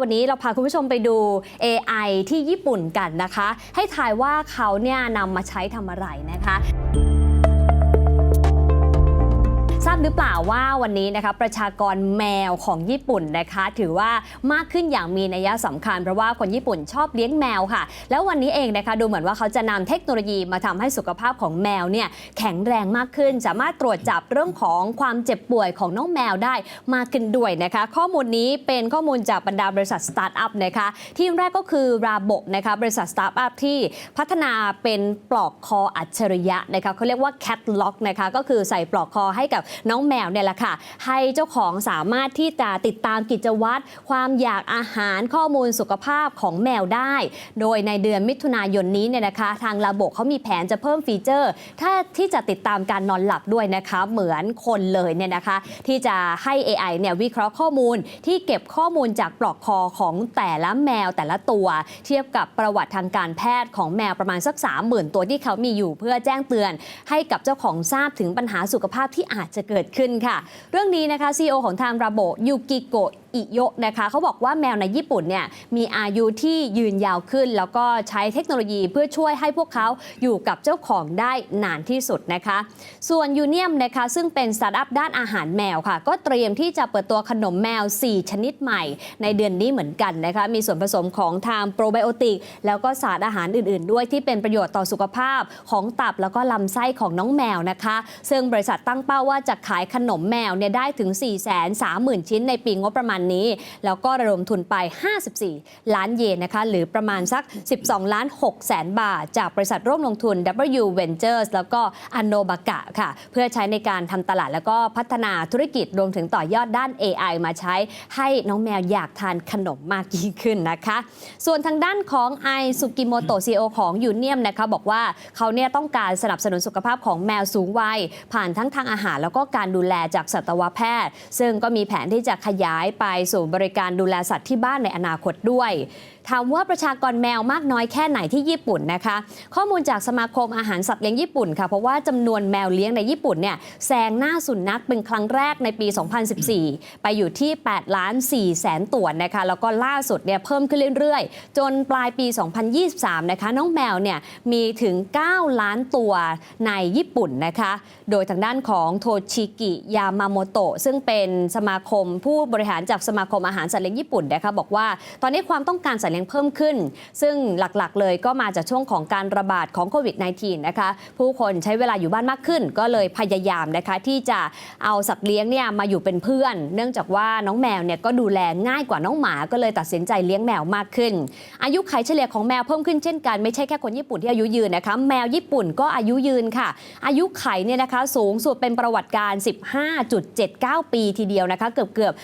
วันนี้เราพาคุณผู้ชมไปดู AI ที่ญี่ปุ่นกันนะคะ ให้ทายว่าเขาเนี่ยนำมาใช้ทำอะไรนะคะ หรือเปล่าว่าวันนี้นะคะประชากรแมวของญี่ปุ่นนะคะ ถือว่ามากขึ้นอย่างมีนัยสำคัญเพราะว่าคนญี่ปุ่นชอบเลี้ยงแมวค่ะ แล้ววันนี้เองนะคะดูเหมือนว่าเขาจะนำเทคโนโลยีมาทำให้สุขภาพของแมวเนี่ยแข็งแรงมากขึ้น สามารถตรวจจับเรื่องของความเจ็บป่วยของน้องแมวได้มากขึ้นด้วยนะคะ ข้อมูลนี้เป็นข้อมูลจากบรรดาบริษัทสตาร์ทอัพนะคะที่แรกก็คือราโบนะคะบริษัทสตาร์ทอัพที่พัฒนาเป็นปลอกคออัจฉริยะนะคะเขาเรียกว่า Cat Lock นะคะก็คือใส่ปลอกคอให้กับน้องแมวเนี่ยแหละค่ะ ให้เจ้าของสามารถที่จะติดตามกิจวัตร ความอยากอาหารข้อมูลสุขภาพของแมวได้ โดยในเดือนมิถุนายนนี้เนี่ยนะคะ ทางระบบเขามีแผนจะเพิ่มฟีเจอร์ ถ้าที่จะติดตามการนอนหลับด้วยนะคะ เหมือนคนเลยเนี่ยนะคะ ที่จะให้ AI เนี่ยวิเคราะห์ข้อมูลที่เก็บข้อมูลจากปลอกคอของแต่ละแมวแต่ละตัว เทียบกับประวัติทางการแพทย์ของแมวประมาณสัก30,000 ตัวที่เขามีอยู่เพื่อแจ้งเตือน ให้กับเจ้าของทราบถึงปัญหาสุขภาพที่อาจจะเกิดิดขึ้นค่ะ เรื่องนี้นะคะซีอของทางระบบยูกิโกะ อิโยะนะคะเขาบอกว่าแมวในญี่ปุ่นเนี่ยมีอายุที่ยืนยาวขึ้น แล้วก็ใช้เทคโนโลยีเพื่อช่วยให้พวกเขาอยู่กับเจ้าของได้นานที่สุดนะคะ ส่วนยูเนียมนะคะซึ่งเป็นสตาร์ทอัพด้านอาหารแมวค่ะ ก็เตรียมที่จะเปิดตัวขนมแมว 4 ชนิดใหม่ ในเดือนนี้เหมือนกันนะคะมีส่วนผสมของทางโปรไบโอติก แล้วก็สารอาหารอื่น ๆ ด้วยที่เป็นประโยชน์ต่อสุขภาพของตับแล้วก็ลำไส้ของน้องแมวนะคะ ซึ่งบริษัทตั้งเป้าว่าจะขายขนมแมวเนี่ยได้ถึง 4 3 0 0 0 0 ชิ้นในปีงบประมาณนี้ แล้วก็ระดมทุนไป 54 ล้านเยนนะคะหรือประมาณสัก 12 ล้าน6แสนบาท จากบริษัทร่วมลงทุน W Ventures แล้วก็อันโนบากะค่ะ เพื่อใช้ในการทำตลาดแล้วก็พัฒนาธุรกิจรวมถึงต่อยอดด้าน AI มาใช้ให้น้องแมวอยากทานขนมมากยิ่งขึ้นนะคะ ส่วนทางด้านของไอสุกิโมโตซีอของยูเนียมนะคะบอกว่าเขาเนี่ยต้องการสนับสนุนสุขภาพของแมวสูงวัย ผ่านทั้งทางอาหารแล้วก็การดูแลจากสัตวแพทย์ ซึ่งก็มีแผนที่จะขยายไปสู่บริการดูแลสัตว์ที่บ้านในอนาคตด้วย ถามว่าประชากรแมวมากน้อยแค่ไหนที่ญี่ปุ่นนะคะ ข้อมูลจากสมาคมอาหารสัตว์เลี้ยงญี่ปุ่นค่ะ เพราะว่าจำนวนแมวเลี้ยงในญี่ปุ่นเนี่ยแซงหน้าสุนัขเป็นครั้งแรกในปี 2014 ไปอยู่ที่8ล้าน4แสนตัวนะคะ แล้วก็ล่าสุดเนี่ยเพิ่มขึ้นเรื่อยๆ จนปลายปี 2023 นะคะ น้องแมวเนี่ยมีถึง 9 ล้านตัวในญี่ปุ่นนะคะ โดยทางด้านของโทชิกิยามาโมโตะซึ่งเป็นสมาคมผู้บริหารจากากสมาคมอาหารสัตว์เลี้ยงญี่ปุ่นนะคะบอกว่า ตอนนี้ความต้องการสัตว์เลี้ยงเพิ่มขึ้น ซึ่งหลักๆ เลยก็มาจากช่วงของการระบาดของโควิด -19 นะคะผู้คนใช้เวลาอยู่บ้านมากขึ้น ก็เลยพยายามนะคะที่จะเอาสัตว์เลี้ยงเนี่ยมาอยู่เป็นเพื่อน เนื่องจากว่าน้องแมวเนี่ยก็ดูแลง่ายกว่าน้องหมาก็เลยตัดสินใจเลี้ยงแมวมากขึ้น อายุไขเฉลี่ยของแมวเพิ่มขึ้นเช่นกันไม่ใช่แค่คนญี่ปุ่นที่อายุยืนนะคะแมวญี่ปุ่นก็อายุยืนค่ะ อายุไขเนี่ยนะคะสูงสุดเป็นประวัติการ 15.79 ปีทีเดียวนะคะเกือบเกือบ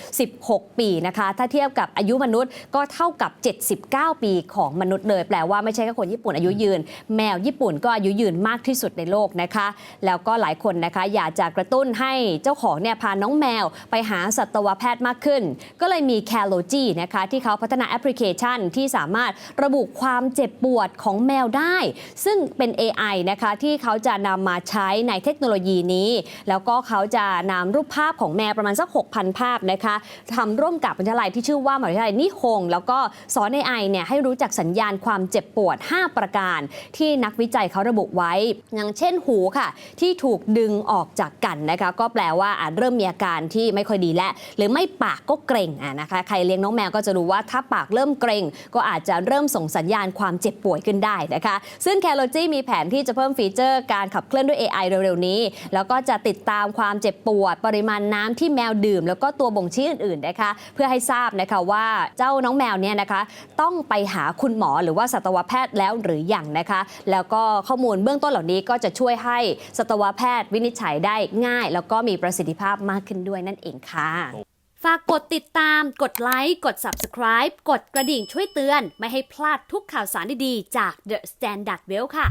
16ปีนะคะ ถ้าเทียบกับอายุมนุษย์ก็เท่ากับ 79 ปีของมนุษย์เลย แปลว่าไม่ใช่แค่คนญี่ปุ่นอายุยืน แมวญี่ปุ่นก็อายุยืนมากที่สุดในโลกนะคะ แล้วก็หลายคนนะคะ อยากจะกระตุ้นให้เจ้าของเนี่ยพาน้องแมวไปหาสัตวแพทย์มากขึ้น ก็เลยมีแคลโลจีนะคะที่เขาพัฒนาแอปพลิเคชันที่สามารถระบุความเจ็บปวดของแมวได้ ซึ่งเป็น AI นะคะที่เขาจะนำมาใช้ในเทคโนโลยีนี้ แล้วก็เขาจะนำรูปภาพของแมวประมาณสัก 6,000 ภาพนะคะทำร่วมกับวิทยาลัยที่ชื่อว่ามหาวิทยาลัยนิฮงแล้วก็สอน AI เนี่ยให้รู้จักสัญญาณความเจ็บปวด 5 ประการ ที่นักวิจัยเขาระบุไว้ อย่างเช่นหูค่ะ ที่ถูกดึงออกจากกันนะคะก็แปลว่าอาจเริ่มมีอาการที่ไม่ค่อยดีแล้ว หรือไม่ปากก็เกร็งอะนะคะใครเลี้ยงน้องแมวก็จะรู้ว่าถ้าปากเริ่มเกร็ง ก็อาจจะเริ่มส่งสัญญาณความเจ็บป่วยขึ้นได้นะคะ ซึ่ง c a l o g y มีแผนที่จะเพิ่มฟีเจอร์การขับเคลื่อนด้วย AI เร็วๆนี้ แล้วก็จะติดตามความเจ็บปวด ปริมาณน้ำที่แมวดื่ม แล้วก็ตัวบ่งชี้อื่นๆนะคะเพื่อให้ทราบนะคะว่าเจ้าน้องแมวเนี่ยนะคะต้องไปหาคุณหมอหรือว่าสัตวแพทย์แล้วหรืออยังนะคะ แล้วก็ข้อมูลเบื้องต้นเหล่านี้ก็จะช่วยให้สัตวแพทย์วินิจฉัยได้ง่าย แล้วก็มีประสิทธิภาพมากขึ้นด้วยนั่นเองค่ะฝากกดติดตาม กดไลค์ กด Subscribe กดกระดิ่งช่วยเตือน ไม่ให้พลาดทุกข่าวสารดีๆ จาก The Standard Well ค่ะ